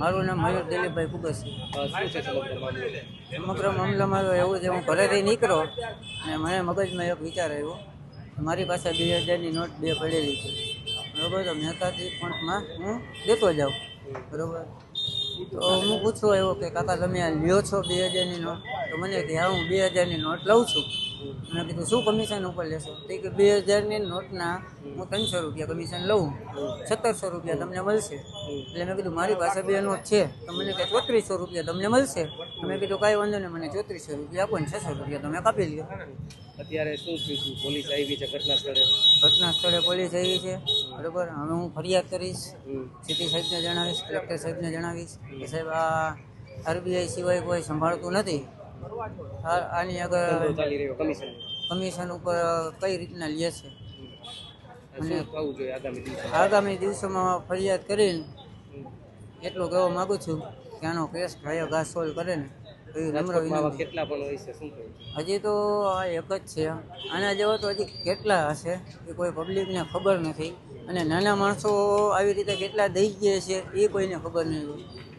મારું નામ મયુર દિલીપભાઈ છે સમગ્ર મામલો મામલામાં એવું છે, હું ઘરેથી નીકળો અને મને મગજમાં એક વિચાર આવ્યો મારી પાસે બે હજારની નોટ બે પડેલી છે. બરોબર, તો મહેતાથી પણ હું દેતો જાઉં. બરોબર? તો હું પૂછું આવ્યો કે કાકા તમે આ લ્યો છો બે હજારની નોટ? તો મને કે હા હું બે હજારની નોટ લઉં છું. મેં કીધું શું કમિશન ઉપર લેશો? તો કે બે હજારની નોટના હું ત્રણસો રૂપિયા કમિશન લઉં. સત્તરસો રૂપિયા તમને મળશે. એટલે મેં કીધું મારી પાસે બે નોટ છે. તો મને કે ચોત્રીસો રૂપિયા તમને મળશે. મેં કીધું કાંઈ વાંધો નહીં મને ચોત્રીસો રૂપિયા આપો ને છસો રૂપિયા તમે કાપી લ્યો. અત્યારે શું થયું? પોલીસ આવી છે ઘટના સ્થળે? ઘટના સ્થળે પોલીસ આવી છે. બરોબર? હવે હું ફરિયાદ કરીશ. સિટી સાહેબને જણાવીશ કલેક્ટર સાહેબને જણાવીશ કે સાહેબ આ આરબીઆઈ સિવાય કોઈ સંભાળતું નથી. આની આગળ કમિશન. કમિશન ઉપર કઈ રીતના લે છે? અને આગામી દિવસોમાં? ફરિયાદ કરીને એટલું કહેવા માગું છું કે આનો કેસ ભાઈઓ ઘાસ સોલ્વ કરે ને. નમ્ર વિનંતી. કેટલા પણ હોય છે શું હજી તો આ એક જ છે. આના જેવો તો હજી કેટલા હશે એ કોઈ પબ્લિકને ખબર નથી. અને નાના માણસો આવી રીતે કેટલા દઈ ગયા છે એ કોઈને ખબર નહીં હોય